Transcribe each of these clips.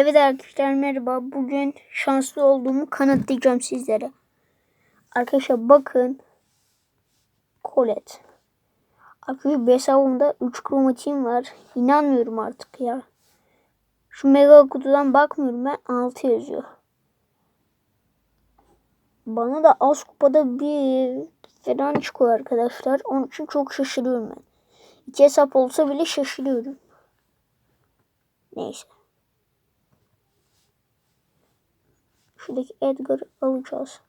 Evet arkadaşlar merhaba. Bugün şanslı olduğumu kanıtlayacağım sizlere. Arkadaşlar bakın. Colette. Arkadaşlar bir hesabımda 3 kromatiğim var. İnanmıyorum artık ya. Şu mega kutudan bakmıyorum ben 6 yazıyor. Bana da az kupada bir falan çıkıyor arkadaşlar. Onun için çok şaşırıyorum ben. İki hesap olsa bile şaşırıyorum. Neyse. Şuradaki Edgar'ı alacağız.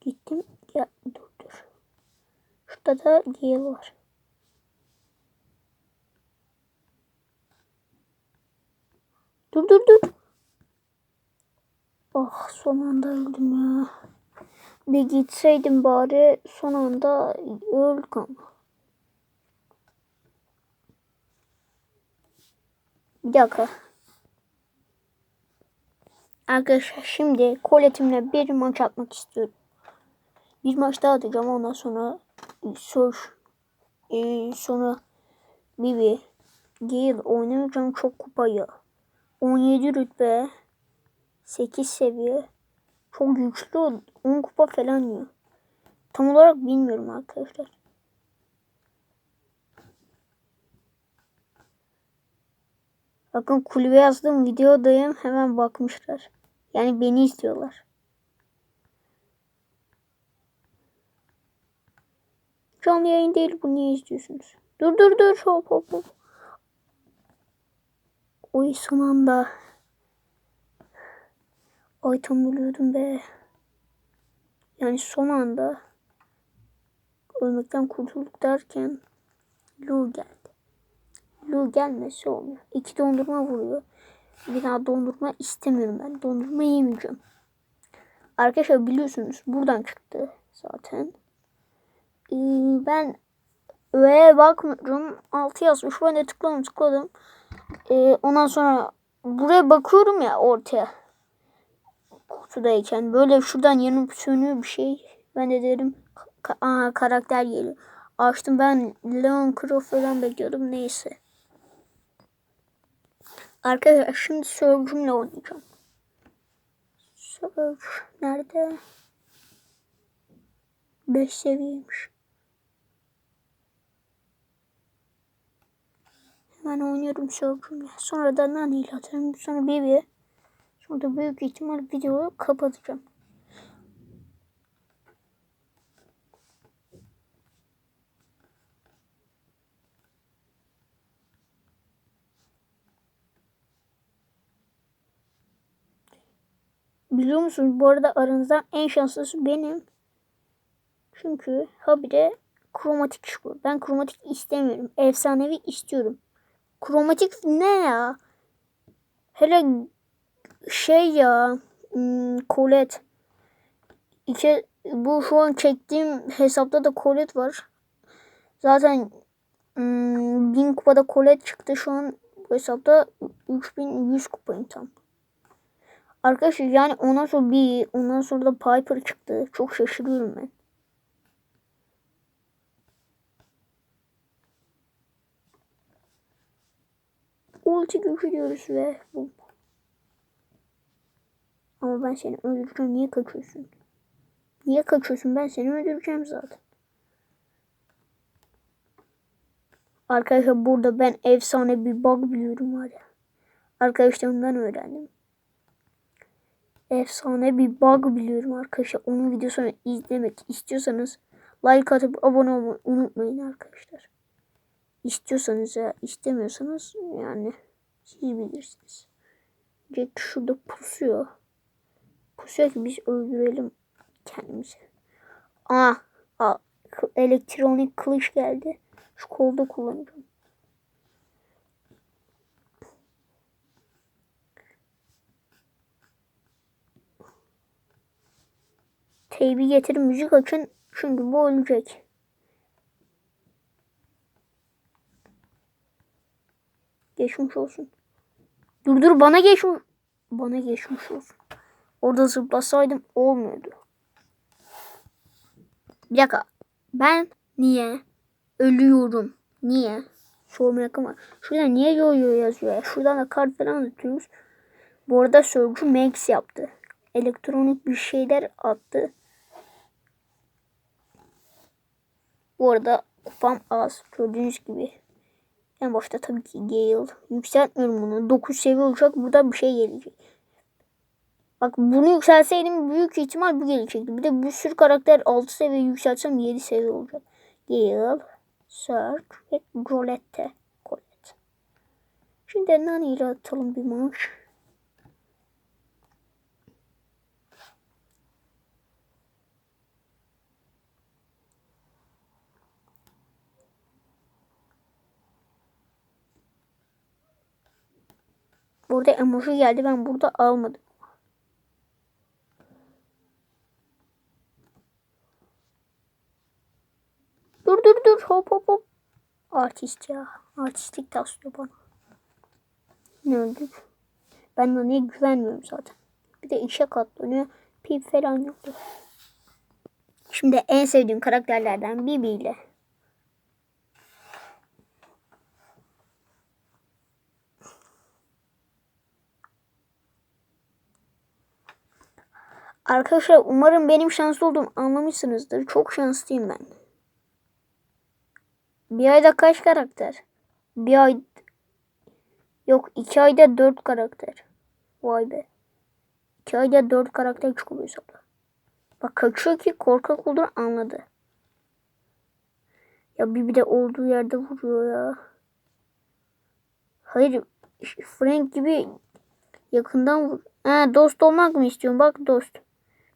Gittim. Ya dur dur. Şurada da Gale var. Dur dur dur. Oh son anda öldüm ya. Bir gitseydim bari son anda öldük Bir dakika. Arkadaşlar şimdi koletimle bir maç atmak istiyorum. Bir maç daha atacağım ondan sonra sor e, sonra Bibi Gale oynamayacağım çok kupayı. 17 rütbe 8 seviye çok güçlü 10 kupa falan diyor. Tam olarak bilmiyorum arkadaşlar. Bakın kulübe yazdığım videodayım hemen bakmışlar. Yani beni istiyorlar. Canlı yayın değil bu niye izliyorsunuz? Dur dur dur hop hop hop. Oy son anda. Ay tam ölüyordum be. Yani son anda ölmekten kurtulduk derken Lu geldi. Lu gelmesi olmuyor. İki dondurma vuruyor. Bir daha dondurma istemiyorum ben. Dondurma yemeyeceğim. Arkadaşlar biliyorsunuz buradan çıktı zaten. Ee, ben öğeye bakmıyorum. 6 yazmış. Ben de tıkladım tıkladım. Ee, ondan sonra buraya bakıyorum ya ortaya. Kutudayken böyle şuradan yanıp sönüyor bir şey. Ben de derim ka aa, karakter geliyor. Açtım ben Leon Croft falan bekliyordum neyse. Arkadaşlar şimdi Surge'umla oynayacağım. Surge nerede? 5 seviyeymiş. Hemen oynuyorum Surge'umla. Sonra da Nani ile atarım. Sonra Bibi. Sonra da büyük ihtimal videoyu kapatacağım. Biliyor musunuz bu arada aranızdan en şanslısı benim. Çünkü habire kromatik çıkıyor. Ben kromatik istemiyorum. Efsanevi istiyorum. Kromatik ne ya? Hele şey ya hmm. İki, bu şu an çektiğim hesapta da Colette var. Zaten hmm, 1000 kupada Colette çıktı. Şu an bu hesapta 3100 kupayım tam. Arkadaşlar yani ondan sonra bir ondan sonra da Piper çıktı. Çok şaşırıyorum ben. Ulti gücü diyoruz ve bu. Ama ben seni öldüreceğim. Niye kaçıyorsun? Niye kaçıyorsun? Ben seni öldüreceğim zaten. Arkadaşlar burada ben efsane bir bug biliyorum ya. Arkadaşlarımdan öğrendim efsane bir bug biliyorum arkadaşlar. Onun videosunu izlemek istiyorsanız like atıp abone olmayı unutmayın arkadaşlar. İstiyorsanız ya istemiyorsanız yani siz bilirsiniz. Jack şurada pusuyor. Pusuyor ki biz öldürelim kendimizi. Aa, aa elektronik kılıç geldi. Şu kolda kullanacağım. Teybi getirin müzik açın. Çünkü bu ölecek. Geçmiş olsun. Dur dur bana geçmiş. Bana geçmiş olsun. Orada zıplasaydım olmuyordu. Bir dakika. Ben niye ölüyorum. Niye? Sormaya ama şurada niye yo yo yazıyor ya? Şuradan da kart falan atıyoruz. Bu arada Sörgü Max yaptı. Elektronik bir şeyler attı. Bu arada kupam az. Gördüğünüz gibi. En başta tabii ki Gale. Yükseltmiyorum bunu. 9 seviye olacak. Burada bir şey gelecek. Bak bunu yükselseydim büyük ihtimal bu gelecekti. Bir de bir sürü karakter 6 seviye yükseltsem 7 seviye olacak. Gale, Surge ve Golette. Golette. Şimdi Nani ile atalım bir maç. Burada emoji geldi. Ben burada almadım. Dur dur dur. Hop hop hop. Artist ya. Artistik taslıyor bana. Ne öldük? Ben Nani'ye güvenmiyorum zaten. Bir de işe katlanıyor. Pip falan yoktu. Şimdi en sevdiğim karakterlerden Bibi ile. Arkadaşlar umarım benim şanslı olduğumu anlamışsınızdır. Çok şanslıyım ben. Bir ayda kaç karakter? Bir ay... Yok iki ayda dört karakter. Vay be. İki ayda dört karakter çıkıyor sonra. Bak kaçıyor ki korkak olduğunu anladı. Ya bir de olduğu yerde vuruyor ya. Hayır Frank gibi yakından vur. Ha, dost olmak mı istiyorsun? Bak dost.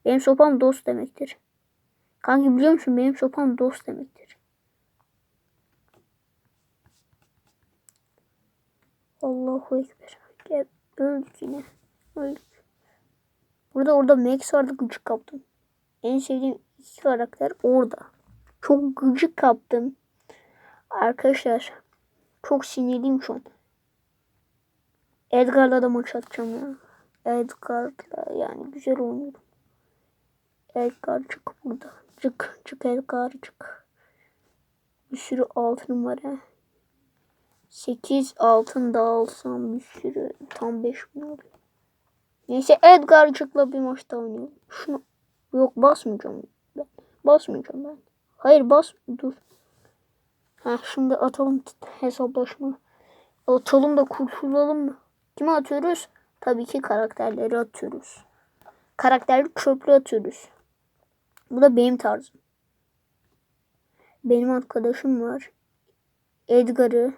Benim sopam dost demektir. Kanki biliyor musun benim sopam dost demektir. Allahu Ekber. Gel öldük yine. Öldük. Burada orada Max vardı gıcık kaptım. En sevdiğim iki karakter orada. Çok gıcık kaptım. Arkadaşlar çok sinirliyim şu an. Edgar'la da maç atacağım ya. Edgar'la yani güzel oynuyorum. Edgar çık burada. Çık çık Edgar çık. Bir sürü altınım var ha. 8 altın da alsam bir sürü tam 5 bin oluyor. Neyse Edgar'cıkla bir maçta oynayalım. Şunu yok basmayacağım ben. Basmayacağım ben. Hayır bas dur. Ha şimdi atalım hesaplaşma. Atalım da kurtulalım mı? Kime atıyoruz? Tabii ki karakterleri atıyoruz. Karakterli çöplü atıyoruz. Bu da benim tarzım. Benim arkadaşım var. Edgar'ı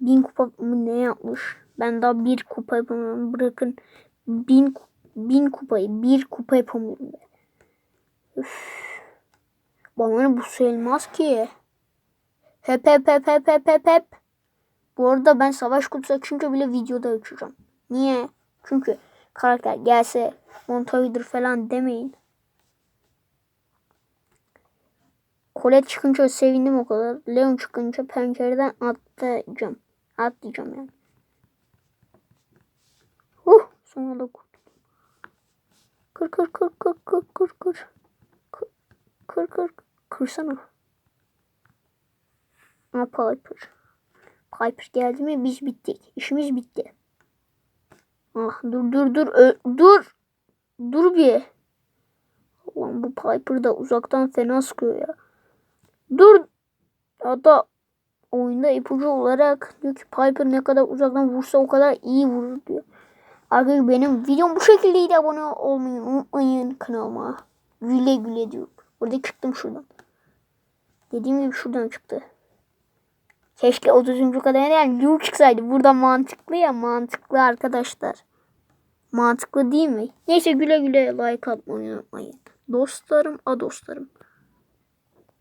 bin kupa mı ne yapmış? Ben daha bir kupa yapamıyorum. Bırakın bin, bin kupayı bir kupa yapamıyorum ben. Üf. Bana bu sayılmaz ki. Hep hep hep hep hep hep hep. Bu arada ben savaş kutusu açınca bile videoda açacağım. Niye? Çünkü karakter gelse Montoy'dur falan demeyin. Colette çıkınca sevindim o kadar. Leon çıkınca pencereden atlayacağım. Atlayacağım yani. Huh! Sonra da kurtuldum. Kır kır kır kır kır kır kır. Kır kır kır. Kırsana. Ha Piper. Piper geldi mi biz bittik. İşimiz bitti. Ah dur dur dur. Ö dur. Dur bir. Ulan bu Piper da uzaktan fena sıkıyor ya. Dur. Hatta oyunda ipucu olarak diyor ki Piper ne kadar uzaktan vursa o kadar iyi vurur diyor. Arkadaşlar benim videom bu şekildeydi. Abone olmayı unutmayın kanalıma. Güle güle diyor. Burada çıktım şuradan. Dediğim gibi şuradan çıktı. Keşke 30. kadar yani Liu çıksaydı. Burada mantıklı ya mantıklı arkadaşlar. Mantıklı değil mi? Neyse güle güle like atmayı unutmayın. Dostlarım a dostlarım.